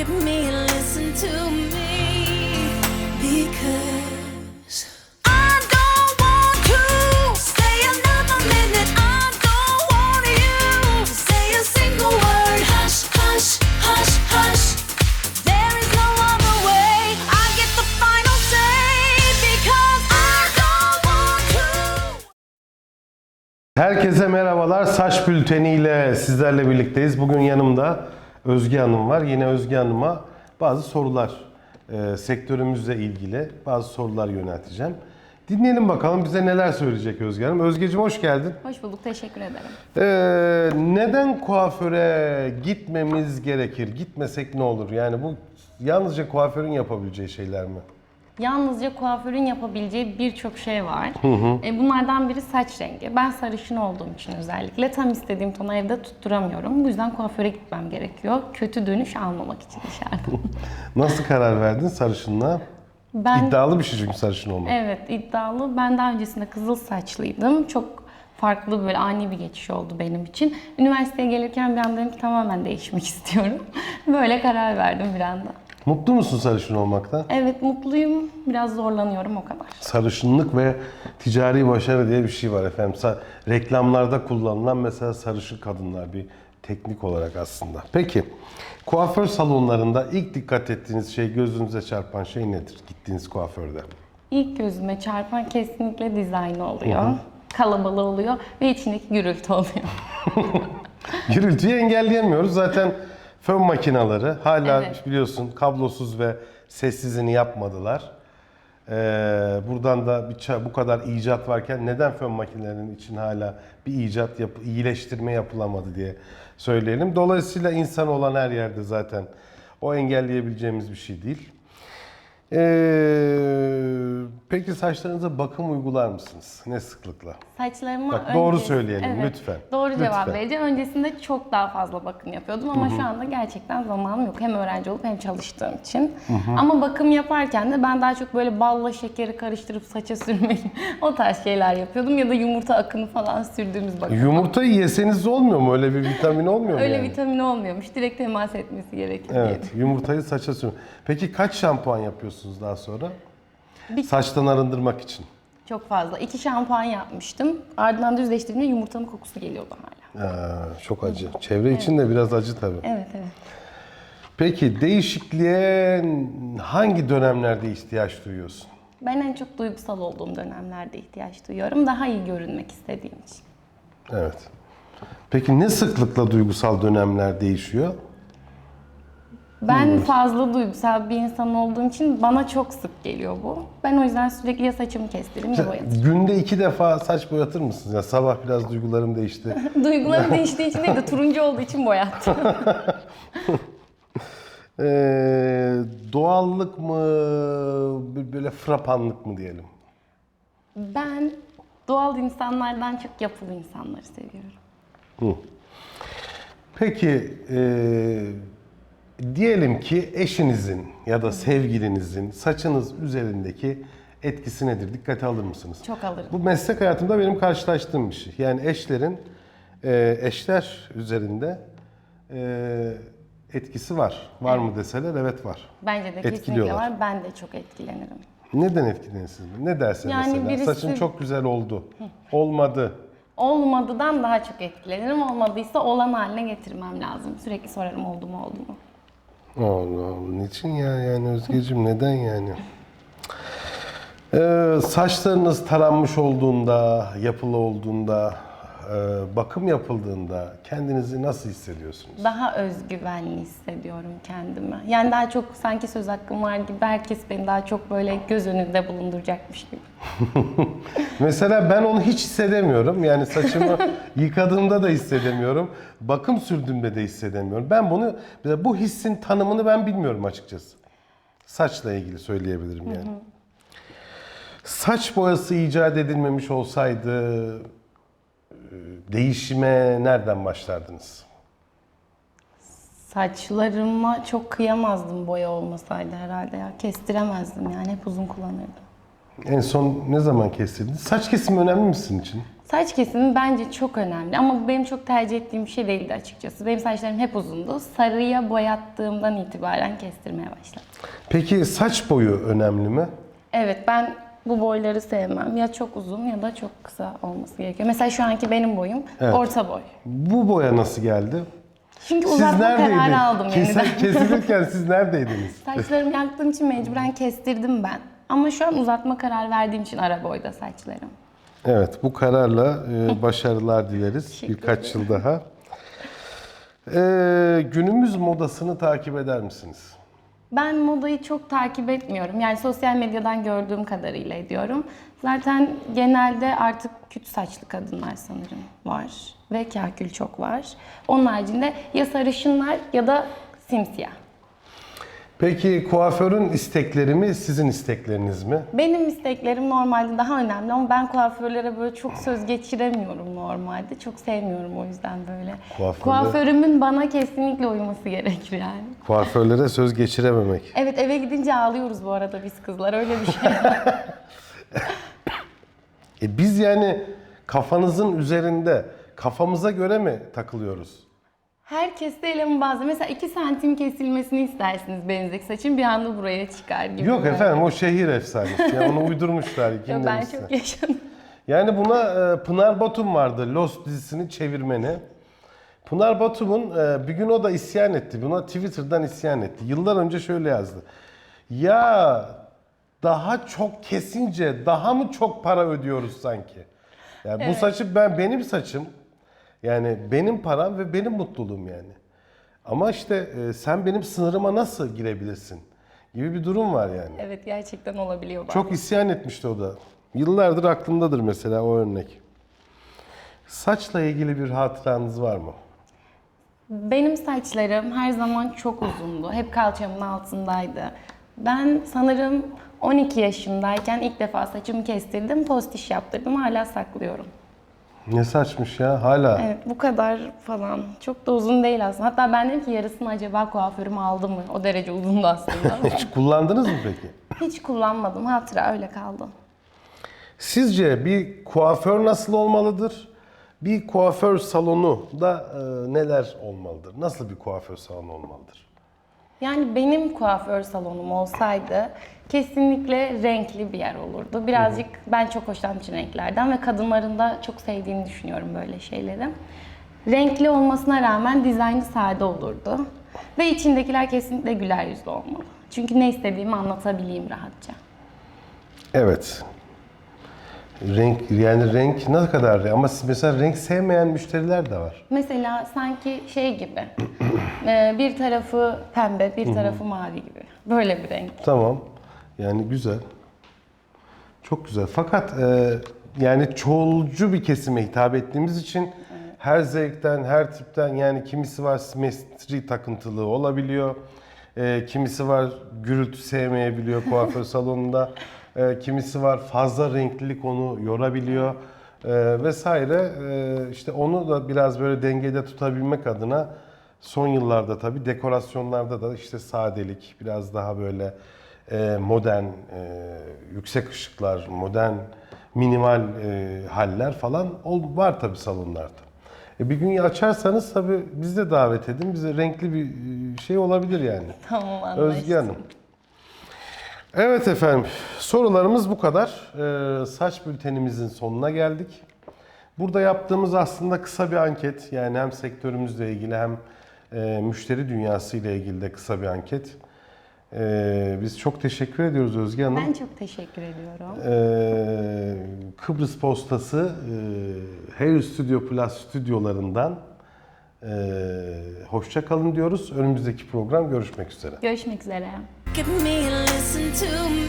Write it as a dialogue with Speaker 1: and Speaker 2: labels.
Speaker 1: at me and listen to me. Because.
Speaker 2: Herkese merhabalar. Saç Bülteni ile sizlerle birlikteyiz. Bugün yanımda Özge Hanım var. Yine Özge Hanım'a bazı sorular, e, sektörümüzle ilgili bazı sorular yönelteceğim. Dinleyelim bakalım bize neler söyleyecek Özge Hanım. Özgeciğim hoş geldin.
Speaker 3: Hoş bulduk, teşekkür ederim.
Speaker 2: Ee, neden kuaföre gitmemiz gerekir? Gitmesek ne olur? Yani bu yalnızca kuaförün yapabileceği şeyler mi?
Speaker 3: Yalnızca kuaförün yapabileceği birçok şey var. E, bunlardan biri saç rengi. Ben sarışın olduğum için özellikle tam istediğim tonu evde tutturamıyorum. Bu yüzden kuaföre gitmem gerekiyor. Kötü dönüş almamak için dışarıdan.
Speaker 2: Nasıl karar verdin sarışınlığa?
Speaker 3: Ben
Speaker 2: İddialı bir şey çünkü sarışın olmak.
Speaker 3: evet iddialı. Ben daha öncesinde kızıl saçlıydım. Çok farklı böyle ani bir geçiş oldu benim için. Üniversiteye gelirken bir anda dedim ki tamamen değişmek istiyorum. Böyle karar verdim bir anda.
Speaker 2: Mutlu musun sarışın olmaktan?
Speaker 3: Evet mutluyum. Biraz zorlanıyorum o kadar.
Speaker 2: Sarışınlık ve ticari başarı diye bir şey var efendim. Sa- reklamlarda kullanılan mesela sarışın kadınlar bir teknik olarak aslında. Peki kuaför salonlarında ilk dikkat ettiğiniz şey, gözünüze çarpan şey nedir gittiğiniz kuaförde?
Speaker 3: İlk gözüme çarpan kesinlikle dizayn oluyor. Kalabalığı oluyor ve içindeki gürültü oluyor.
Speaker 2: Gürültüyü engelleyemiyoruz. Zaten fön makineleri hala
Speaker 3: Evet.
Speaker 2: biliyorsun kablosuz ve sessizini yapmadılar. Ee, buradan da bir ça- bu kadar icat varken neden fön makinelerinin için hala bir icat yap iyileştirme yapılamadı diye söyleyelim. Dolayısıyla insan olan her yerde zaten o engelleyebileceğimiz bir şey değil. Ee, peki saçlarınıza bakım uygular mısınız? Ne sıklıkla?
Speaker 3: Saçlarıma
Speaker 2: Bak, doğru
Speaker 3: önce-
Speaker 2: söyleyelim, lütfen.
Speaker 3: Doğru cevap
Speaker 2: Lütfen.
Speaker 3: vereceğim. Öncesinde çok daha fazla bakım yapıyordum ama şu anda gerçekten zamanım yok. Hem öğrenci olup hem çalıştığım için. Ama bakım yaparken de ben daha çok böyle balla şekeri karıştırıp saça sürmeyi o tarz şeyler yapıyordum. Ya da yumurta akını falan sürdüğümüz bakım.
Speaker 2: Yumurtayı yeseniz olmuyor mu? Öyle bir vitamin olmuyor mu
Speaker 3: Öyle
Speaker 2: yani?
Speaker 3: vitamin olmuyormuş. Direkt temas etmesi gerekiyor diye.
Speaker 2: Evet, yumurtayı saça sür. Peki kaç şampuan yapıyorsunuz daha sonra?
Speaker 3: Bir-
Speaker 2: Saçtan arındırmak için.
Speaker 3: Çok fazla. İki şampuan yapmıştım. Ardından düzleştirdiğimde yumurtanın kokusu geliyordu hala.
Speaker 2: Aa, çok acı. Çevre için de biraz acı tabii.
Speaker 3: Evet evet.
Speaker 2: Peki değişikliğe hangi dönemlerde ihtiyaç duyuyorsun?
Speaker 3: Ben en çok duygusal olduğum dönemlerde ihtiyaç duyuyorum. Daha iyi görünmek istediğim için.
Speaker 2: Evet. Peki ne sıklıkla duygusal dönemler değişiyor?
Speaker 3: Ben fazla duygusal bir insan olduğum için bana çok sık geliyor bu. Ben o yüzden sürekli ya saçımı kestiririm ya boyatırım.
Speaker 2: Günde iki defa saç boyatır mısınız? Ya sabah biraz duygularım değişti.
Speaker 3: Duygularım değiştiği için değil de turuncu olduğu için boyattım.
Speaker 2: Ee, doğallık mı, böyle frapanlık mı diyelim?
Speaker 3: ben doğal insanlardan çok yapılı insanları seviyorum.
Speaker 2: Peki e, diyelim ki eşinizin ya da sevgilinizin saçınız üzerindeki etkisi nedir? Dikkate alır mısınız?
Speaker 3: Çok alırım.
Speaker 2: Bu meslek hayatımda benim karşılaştığım bir şey. Yani eşlerin e, eşler üzerinde e, etkisi var. Var mı deseler evet var.
Speaker 3: Bence de kesinlikle
Speaker 2: Etkiliyorlar.
Speaker 3: var. Ben de çok etkilenirim.
Speaker 2: Neden etkilenirsiniz? Ne derse
Speaker 3: Yani
Speaker 2: mesela?
Speaker 3: birisi-
Speaker 2: Saçın çok güzel oldu. Olmadı.
Speaker 3: Olmadıdan daha çok etkilenirim. Olmadıysa olan haline getirmem lazım. Sürekli sorarım oldu mu oldu mu?
Speaker 2: Allah Allah. Niçin ya yani Özgeciğim neden yani? Ee, saçlarınız taranmış olduğunda, yapılı olduğunda, e, bakım yapıldığında kendinizi nasıl hissediyorsunuz?
Speaker 3: Daha özgüvenli hissediyorum kendimi. Yani daha çok sanki söz hakkım var gibi herkes beni daha çok böyle göz önünde bulunduracakmış gibi.
Speaker 2: Mesela ben onu hiç hissedemiyorum. Yani saçımı yıkadığımda da hissedemiyorum. Bakım sürdüğümde de hissedemiyorum. Ben bunu, bu hissin tanımını ben bilmiyorum açıkçası. Saçla ilgili söyleyebilirim yani. Saç boyası icat edilmemiş olsaydı değişime nereden başlardınız?
Speaker 3: Saçlarıma çok kıyamazdım boya olmasaydı herhalde ya. Kestiremezdim yani hep uzun kullanırdım.
Speaker 2: En son ne zaman kestirdiniz? Saç kesimi önemli mi sizin için?
Speaker 3: Saç kesimi bence çok önemli ama bu benim çok tercih ettiğim bir şey değildi açıkçası. Benim saçlarım hep uzundu. Sarıya boyattığımdan itibaren kestirmeye başladım.
Speaker 2: Peki saç boyu önemli mi?
Speaker 3: Evet ben bu boyları sevmem. Ya çok uzun ya da çok kısa olması gerekiyor. Mesela şu anki benim boyum
Speaker 2: Evet.
Speaker 3: orta boy.
Speaker 2: Bu boya nasıl geldi?
Speaker 3: Çünkü uzatma kararı aldım
Speaker 2: Kese-
Speaker 3: yeniden.
Speaker 2: kesilirken siz neredeydiniz?
Speaker 3: Saçlarımı yaktığım için mecburen kestirdim ben. Ama şu an uzatma kararı verdiğim için ara boyda saçlarım.
Speaker 2: Evet, bu kararla e, başarılar dileriz
Speaker 3: Teşekkür
Speaker 2: birkaç yıl daha. E, günümüz modasını takip eder misiniz?
Speaker 3: Ben modayı çok takip etmiyorum. Yani sosyal medyadan gördüğüm kadarıyla ediyorum. Zaten genelde artık küt saçlı kadınlar sanırım var. Ve kahkül çok var. Onun haricinde ya sarışınlar ya da simsiyah.
Speaker 2: Peki kuaförün istekleri mi, sizin istekleriniz mi?
Speaker 3: Benim isteklerim normalde daha önemli ama ben kuaförlere böyle çok söz geçiremiyorum normalde. Çok sevmiyorum o yüzden böyle.
Speaker 2: Kuaförde-
Speaker 3: Kuaförümün bana kesinlikle uyması gerekir yani.
Speaker 2: Kuaförlere söz geçirememek.
Speaker 3: Evet eve gidince ağlıyoruz bu arada biz kızlar öyle bir şey.
Speaker 2: E biz yani kafanızın üzerinde kafamıza göre mi takılıyoruz?
Speaker 3: Herkes de mi bazı? Mesela 2 santim kesilmesini istersiniz benzik saçın bir anda buraya çıkar gibi.
Speaker 2: Yok
Speaker 3: böyle.
Speaker 2: efendim o şehir efsanesi. Yani onu uydurmuşlar. Kim
Speaker 3: Yok, ben
Speaker 2: demişse.
Speaker 3: çok yaşadım.
Speaker 2: Yani buna e, Pınar Batum vardı. Lost dizisinin çevirmeni. Pınar Batum'un e, bir gün o da isyan etti. Buna Twitter'dan isyan etti. Yıllar önce şöyle yazdı. Ya daha çok kesince daha mı çok para ödüyoruz sanki? Yani bu
Speaker 3: Evet.
Speaker 2: saçı ben benim saçım. Yani benim param ve benim mutluluğum yani. Ama işte e, sen benim sınırıma nasıl girebilirsin? Gibi bir durum var yani.
Speaker 3: Evet gerçekten olabiliyor bazen.
Speaker 2: Çok isyan etmişti o da. Yıllardır aklımdadır mesela o örnek. Saçla ilgili bir hatıranız var mı?
Speaker 3: Benim saçlarım her zaman çok uzundu. Hep kalçamın altındaydı. Ben sanırım 12 yaşındayken ilk defa saçımı kestirdim, postiş yaptırdım. Hala saklıyorum.
Speaker 2: Ne saçmış ya hala.
Speaker 3: Evet bu kadar falan. Çok da uzun değil aslında. Hatta ben dedim ki yarısını acaba kuaförüm aldı mı? O derece uzundu aslında.
Speaker 2: Hiç kullandınız mı peki?
Speaker 3: Hiç kullanmadım. Hatıra öyle kaldı.
Speaker 2: Sizce bir kuaför nasıl olmalıdır? Bir kuaför salonu da e, neler olmalıdır? Nasıl bir kuaför salonu olmalıdır?
Speaker 3: Yani benim kuaför salonum olsaydı kesinlikle renkli bir yer olurdu. Birazcık ben çok hoşlanmışım renklerden ve kadınların da çok sevdiğini düşünüyorum böyle şeyleri. Renkli olmasına rağmen dizaynı sade olurdu. Ve içindekiler kesinlikle güler yüzlü olmalı. Çünkü ne istediğimi anlatabileyim rahatça.
Speaker 2: Evet. Renk yani renk ne kadar ama mesela renk sevmeyen müşteriler de var.
Speaker 3: Mesela sanki şey gibi, e, bir tarafı pembe, bir tarafı mavi gibi. Böyle bir renk.
Speaker 2: Tamam. Yani güzel. Çok güzel. Fakat e, yani çoğulcu bir kesime hitap ettiğimiz için her zevkten, her tipten yani kimisi var simetri takıntılı olabiliyor. E, kimisi var gürültü sevmeyebiliyor kuaför salonunda. E, kimisi var fazla renklilik onu yorabiliyor. E, vesaire. E, işte onu da biraz böyle dengede tutabilmek adına son yıllarda tabii dekorasyonlarda da işte sadelik, biraz daha böyle e, modern, e, yüksek ışıklar, modern, minimal e, haller falan var tabii salonlarda. E, bir gün açarsanız tabii biz de davet edin. Bize renkli bir şey olabilir yani.
Speaker 3: Tamam anlaştık.
Speaker 2: Özge Hanım. Evet efendim, sorularımız bu kadar. Ee, saç bültenimizin sonuna geldik. Burada yaptığımız aslında kısa bir anket. Yani hem sektörümüzle ilgili hem e, müşteri dünyası ile ilgili de kısa bir anket. Ee, biz çok teşekkür ediyoruz Özge Hanım.
Speaker 3: Ben çok teşekkür ediyorum.
Speaker 2: Ee, Kıbrıs Postası e, Hair Studio Plus stüdyolarından e, hoşça kalın diyoruz. Önümüzdeki program görüşmek üzere.
Speaker 3: Görüşmek üzere.
Speaker 1: Me listen to me